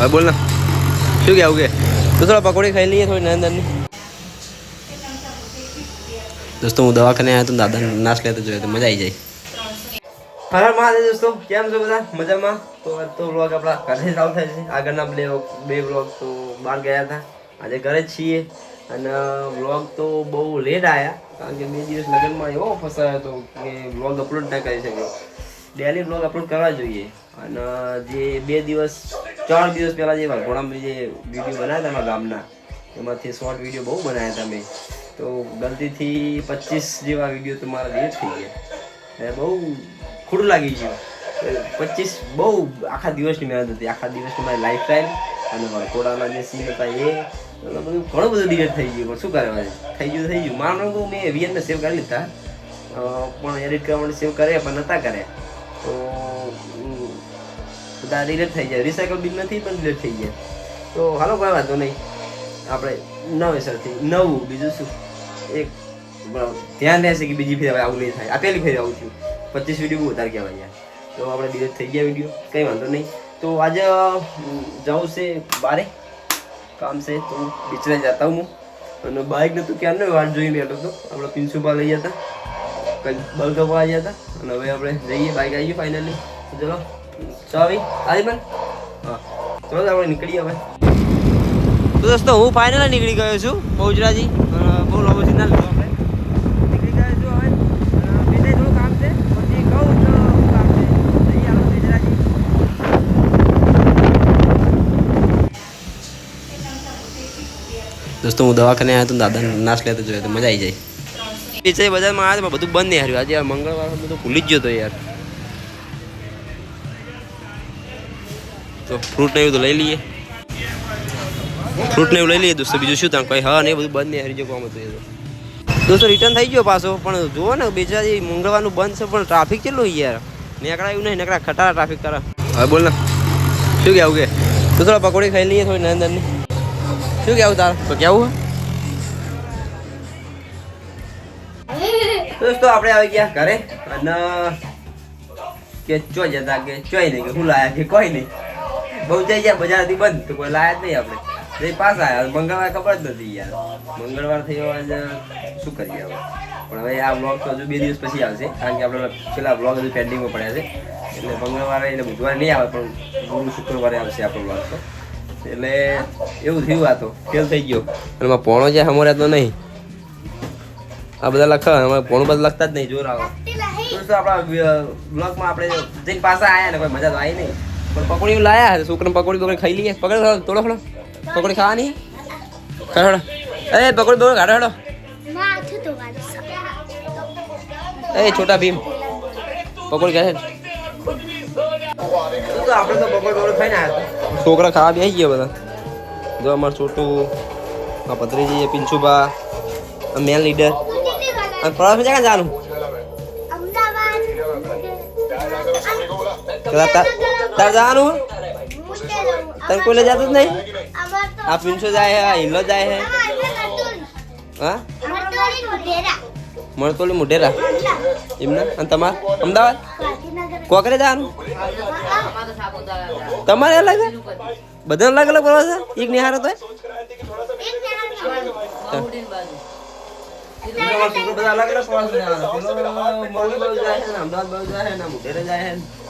હવે બોલ ને. શું કહેવું કે? તો પકોડી ખાઈ લઈએ થોડી નરેન્દ્રની દોસ્તો, હું દવાખાને આવ્યો તો દાદા નાશ લેતો જોયો તો મજા આવી જાય. હર મહાદેવ દોસ્તો, કેમ છો બધા? મજામાં? તો આજ તો વ્લોગ આપણા ઘરે ચાલુ થાય છે. આગળના બે બે વ્લોગ તો બહાર ગયા હતા. આજે ઘરે જ છીએ. અને વ્લોગ તો બહુ લેટ આવ્યા કારણ કે બે દિવસ લગ્નમાં એવો ફસાયો હતો કે વ્લોગ અપલોડ ના કરી શક્યો ડેલી વ્લોગ અપલોડ કરવા જોઈએ. અને જે બે દિવસ ચાર દિવસ પહેલાં જે વરઘોડામાં જે વીડિયો બનાવ્યા હતા ગામના, એમાંથી શોર્ટ વીડિયો બહુ બનાવ્યા હતા મેં. તો ગલતીથી પચીસ જેવા વીડિયો તો મારા લેટ થઈ ગયા. બહુ ખોટું લાગી ગયું. પચીસ બહુ આખા દિવસની મહેનત હતી. આખા દિવસની મારી લાઈફ ટાઈમ અને વરઘોડાના જે સીન હતા એ બધું ઘણું બધું ડિલેટ થઈ ગયું. પણ શું કરવા થઈ ગયું થઈ ગયું. મારું તો મેં વીએનને સેવ કરી લીધા. પણ એડિટ કરવા માટે સેવ કરે પણ નહોતા કર્યા. તો બધા ડિલીટ થઈ જાય. રિસાયકલ બિલ નથી, પણ ડિલીટ થઈ ગયા તો હાલો, કોઈ વાંધો નહીં. આપણે નવેસરથી નવું, બીજું શું? એક ધ્યાન રહેશે કે બીજી ફેર આવું નહીં થાય. આ પહેલી ફેર આવું થયું. પચીસ વીડિયો બહુ વધારે કહેવાય યાર. તો આપણે ડિલેટ થઈ ગયા વીડિયો કંઈ વાંધો નહીં. તો આજે જવું છે બારે. કામ છે તો બિચરે જતા હું. અને બાઇક નતું ક્યારનો વાટ જોઈને બેઠો હતો. આપણે પ્રિન્સિપાલ લઈ જતા કંઈક બલગપા આવ્યા હતા. અને હવે આપણે જઈએ બાઇક આવી ગયું ફાઇનલી ચલો. ચાવી પણ હા. ચલો તો આપણે નીકળીએ હવે. તો દોસ્તો હું ફાઇનલ નીકળી ગયો છું બહુજરાજી. બહુ લાંબો ના લીધો આપણે. નીકળી ગયો છું હવે. બીજે થોડું કામ છે પછી કહું તો કામ છે. બહુજરાજી દોસ્તો હું દવાખાને આવ્યો તો દાદા નાશ લેતો જોયો તો મજા આવી જાય. પીછે બજારમાં આવ્યા બધું બંધ નહીં હાર્યું. આજે મંગળવાર બધું ભૂલી જ ગયો તો યાર. તો ફ્રૂટ ને એવું તો લઈ લઈએ. ફ્રૂટ ને એવું લઈ લઈએ દોસ્તો, બીજું શું ત્યાં કઈ હા ને બધું બંધ નહીં હારી જો કોમ હતું દોસ્તો રિટર્ન થઈ ગયો પાછો, પણ જુઓ ને બીજા જે મંગળવારનું બંધ છે, પણ ટ્રાફિક કેટલું યાર? નેકડા એવું નહીં નેકડા ખટારા ટ્રાફિક કરે હવે બોલ ને, શું કહેવું કે? તો થોડા પકોડી ખાઈ લઈએ થોડી નરેન્દ્રની શું કહેવું તાર? તો કેવું દોસ્તો, આપણે આવી ગયા ઘરે? અને કે ચો જતા કે ચોય નહીં, કે હું લાયા કે કોઈ નહીં. બહુ જઈ ગયા બજારથી બંધ તો કોઈ લાયા જ નહીં આપણે જે પાછા આવ્યા. મંગળવાર ખબર જ નથી યાર. મંગળવાર થયો આજે શું કરીએ હવે? પણ હવે આ બ્લોગ તો હજુ બે દિવસ પછી આવશે કારણ કે આપણે પેલા બ્લોગ હજુ પેન્ડિંગમાં પડ્યા છે. એટલે મંગળવારે એટલે બુધવારે નહીં આવે પણ ગુરુ શુક્રવારે આવશે આપણો બ્લોગ તો. એટલે એવું થયું આ તો. ફેલ થઈ ગયો. અને એમાં પોણો જે હમોર્યા તો નહીં. આ બધા લખ અમારે પોણું બધા લખતા જ નહીં જોર આવો. તો આપણા બ્લોગમાં આપણે જઈને પાછા આવ્યા ને કોઈ મજા તો આવી નહીં. પણ પકોડી લાયા છે છોકરાને પકોડી પકોડી ખાઈ લઈએ. પકડ થોડો થોડો પકોડી ખાવાની? ખડો એ પકોડી દોડો કાઢો હેડો એ છોટા ભીમ. પકોડી કહે છોકરા ખાવા બી આવી ગયા બધા. જો અમારું છોટું આ પત્રીજી પિંચુબા મેન લીડર અને પ્રવાસમાં ક્યાં જવાનું તાર જવાનું તને કોઈ લઈ જતું જ નહીં આ પિંચો જાય હે આ હિલ્લો જાય હે હા મળતોલી મુઢેરા એમને અને તમાર અમદાવાદ કોકરે જવાનું તમારે અલગ બધા અલગ અલગ પ્રવાસ છે એક નિહાર તો બધા અલગ અલગ અમદાવાદ જાય છે ને અમદાવાદ જાય છે જાય છે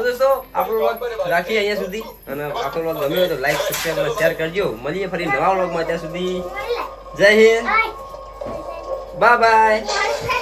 તો દોસ્તો આપણો વ્લોગ રાખીએ અહીંયા સુધી. અને આપણો વ્લોગ ગમ્યો હોય તો લાઈક સબસ્ક્રાઈબ અને શેર કરજો. મળીએ ફરી નવા વ્લોગમાં ત્યાં સુધી. જય હિન્દ. Bye bye